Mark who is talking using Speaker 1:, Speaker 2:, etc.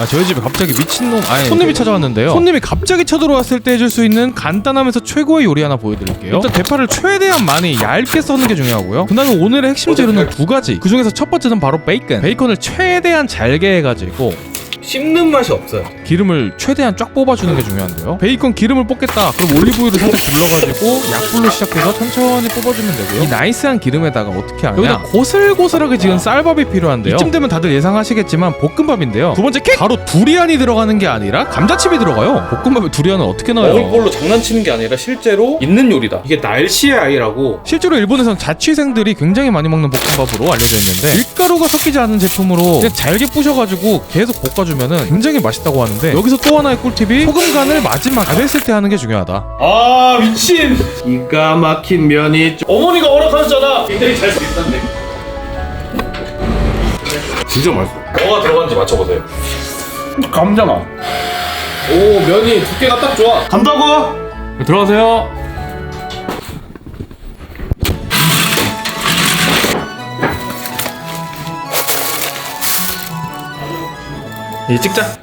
Speaker 1: 아 저희 집에 갑자기 미친놈 아니 손님이 찾아왔는데요. 손님이 갑자기 쳐들어왔을 때 해줄 수 있는 간단하면서 최고의 요리 하나 보여드릴게요. 일단 대파를 최대한 많이 얇게 써는 게 중요하고요. 그 다음에 오늘의 핵심 재료는 두 가지. 그 중에서 첫 번째는 바로 베이컨. 베이컨을 최대한 잘게 해가지고
Speaker 2: 씹는 맛이 없어요.
Speaker 1: 기름을 최대한 쫙 뽑아주는 게 중요한데요. 베이컨 기름을 뽑겠다. 그럼 올리브유를 살짝 둘러가지고 약불로 시작해서 천천히 뽑아주면 되고요. 이 나이스한 기름에다가 어떻게 하냐? 여기다 고슬고슬하게 지금 쌀밥이 필요한데요. 이쯤 되면 다들 예상하시겠지만 볶음밥인데요. 두 번째 킥! 바로 두리안이 들어가는 게 아니라 감자칩이 들어가요. 볶음밥에 두리안은 어떻게 넣어요?
Speaker 2: 먹을 걸로 장난치는 게 아니라 실제로 있는 요리다. 이게 날씨의 아이라고.
Speaker 1: 실제로 일본에선 자취생들이 굉장히 많이 먹는 볶음밥으로 알려져 있는데 밀가루가 섞이지 않은 제품으로 그냥 잘게 부셔가지고 계속 볶아주 면은 굉장히 맛있다고 하는데 여기서 또 하나의 꿀팁이 소금 간을 마지막 다 됐을 때 하는 게 중요하다
Speaker 2: 아 미친. 기가 막힌 면이. 어머니가 허락하셨잖아. 굉장히 잘 쓰겠다는데. 진짜 맛있어. 뭐가 들어간지 맞춰보세요. 감자 맛. 오 면이 두께가 딱 좋아. 간다고? 들어가세요. 이 찍자.